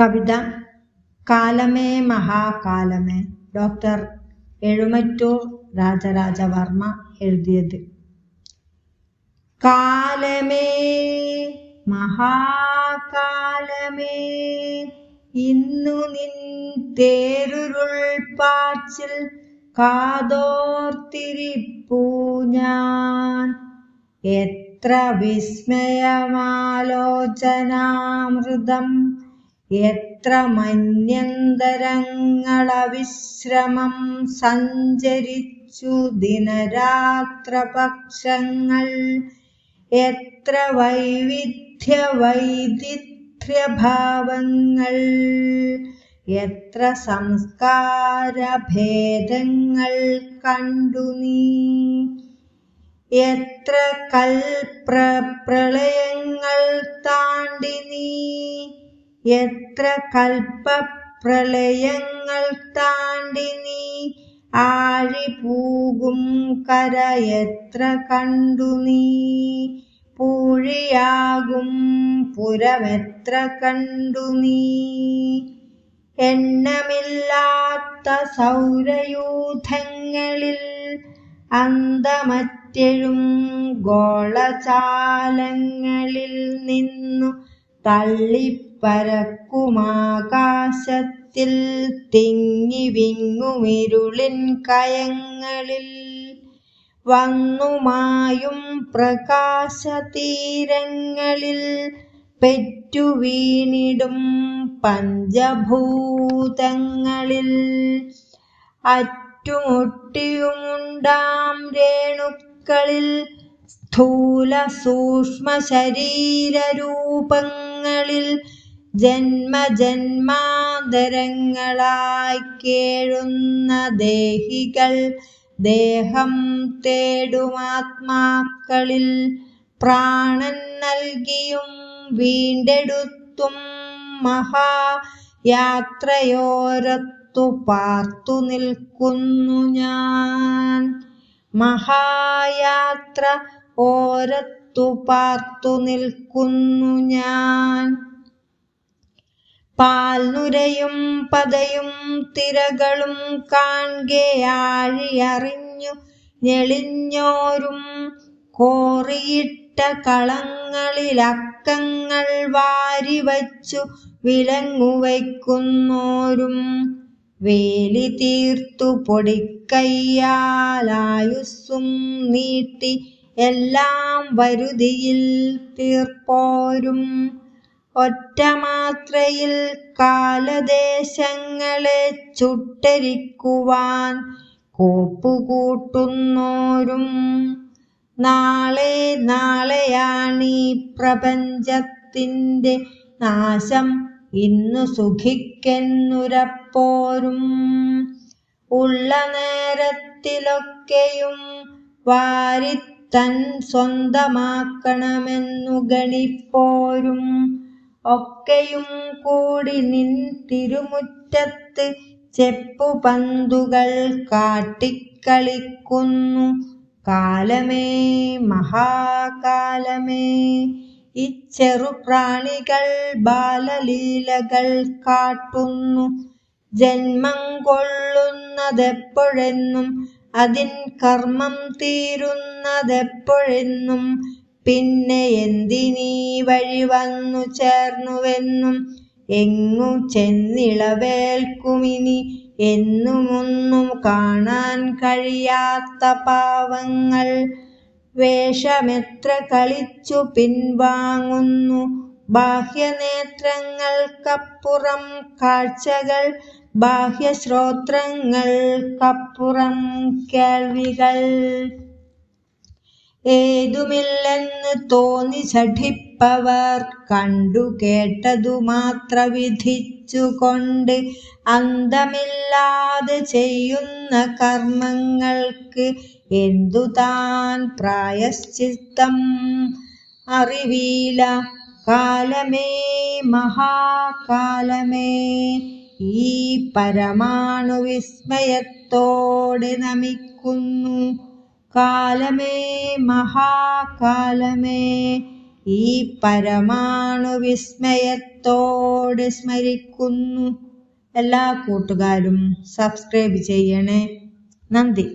കവിത കാലമേ മഹാകാലമേ. ഡോക്ടർ എഴുമറ്റൂർ രാജരാജവർമ്മ എഴുതിയത്. കാലമേ മഹാകാലമേ ഇന്നു നിൻ തേരുരുൾ പാച്ചിൽ കാതോർത്തിരിപ്പൂ ഞാൻ. എത്ര വിസ്മയമാലോചനാമൃതം എത്ര മന്യന്തരങ്ങളവിശ്രമം സഞ്ചരിച്ചു ദിനരാത്രപക്ഷങ്ങൾ. എത്ര വൈവിധ്യ വൈദിധ്യഭാവങ്ങൾ എത്ര സംസ്കാരഭേദങ്ങൾ കണ്ടു നീ. എത്ര കൽപ്രളയങ്ങൾ താണ്ടി നീ എത്ര കൽപ്പപ്രളയങ്ങൾ താണ്ടി നീ ആഴിപൂകും കര എത്ര കണ്ടു നീ? പൂഴിയാകും പുരമെത്ര കണ്ടു നീ? എണ്ണമില്ലാത്ത സൗരയൂഥങ്ങളിൽ അന്തമറ്റഴും ഗോളചാലങ്ങളിൽ നിന്നു തള്ളിപ്പരക്കുമാകാശത്തിൽ തിങ്ങി വിങ്ങുമിരുളിൻ കയങ്ങളിൽ വന്നുമായും പ്രകാശതീരങ്ങളിൽ പെറ്റുവീണിടും പഞ്ചഭൂതങ്ങളിൽ. അറ്റുമുട്ടിയുമുണ്ടാം രേണുക്കളിൽ സ്ഥൂല സൂക്ഷ്മ ശരീരരൂപങ്ങളിൽ ജന്മജന്മാന്തരങ്ങളായി കേഴുന്ന ദേഹികൾ ദേഹം തേടുമാത്മാക്കളിൽ പ്രാണൻ നൽകിയും വീണ്ടെടുത്തും മഹായാത്രയോരത്തു പാർത്തു നിൽക്കുന്നു ഞാൻ. മഹായാത്ര ഓരത്തു പാർത്തു നിൽക്കുന്നു ഞാൻ. പാൽനുരയും പതയും തിരകളും കാൺകെ ആഴിയറിഞ്ഞു ഞെളിഞ്ഞോരും കോറിയിട്ട കളങ്ങളിലക്കങ്ങൾ വാരിവച്ചു വിലങ്ങുവയ്ക്കുന്നോരും വേലി തീർത്തു പൊടിക്കയ്യാലായുസ്സും നീട്ടി എല്ലാം വരുതിയിൽ തീർപ്പോരും. ഒറ്റമാത്രയിൽ കാലദേശങ്ങളെ ചുട്ടരിക്കുവാൻ കോപ്പുകൂട്ടുന്നോരും നാളെ നാളെയാണീ പ്രപഞ്ചത്തിന്റെ നാശം ഇന്നു സുഖിക്കെന്നുരപ്പോരും. ഉള്ള നേരത്തിലൊക്കെയും വാരിത്തൻ സ്വന്തമാക്കണമെന്നു ഗണിപ്പോരും. ഒക്കെയും കൂടി നിൻ തിരുമുറ്റത്ത് ചെപ്പുപന്തുകൾ കാട്ടിക്കളിക്കുന്നു. കാലമേ മഹാകാലമേ. ഇച്ചെറുപ്രാണികൾ ബാലലീലകൾ കാട്ടുന്നു. ജന്മം കൊള്ളുന്നതെപ്പോഴെന്നും അതിൻ കർമ്മം തീരുന്നതെപ്പോഴെന്നും പിന്നെ എന്തിനീ വഴി വന്നു ചേർന്നുവെന്നും എങ്ങു ചെന്നിളവേൽക്കുമിനി എന്നുമൊന്നും കാണാൻ കഴിയാത്ത പാവങ്ങൾ. വേഷമെത്ര കളിച്ചു പിൻവാങ്ങുന്നു. ബാഹ്യനേത്രങ്ങൾക്കപ്പുറം കാഴ്ചകൾ ബാഹ്യശ്രോത്രങ്ങൾക്കപ്പുറം കേൾവികൾ. ഏതുമില്ലെന്ന് തോന്നി ചഠിപ്പവർ കണ്ടു കേട്ടതു മാത്ര വിധിച്ചുകൊണ്ട് അന്തമില്ലാതെ ചെയ്യുന്ന കർമ്മങ്ങൾക്ക് എന്തു താൻ പ്രായശ്ചിത്തം അറിവീല. കാലമേ മഹാകാലമേ ഈ പരമാണു വിസ്മയത്തോടെ നമിക്കുന്നു. കാലമേ മഹാകാലമേ. ഈ പരമാണു വിസ്മയത്തോട് സ്മരിക്കുന്നു. എല്ലാ കൂട്ടുകാരും സബ്സ്ക്രൈബ് ചെയ്യണേ. നന്ദി.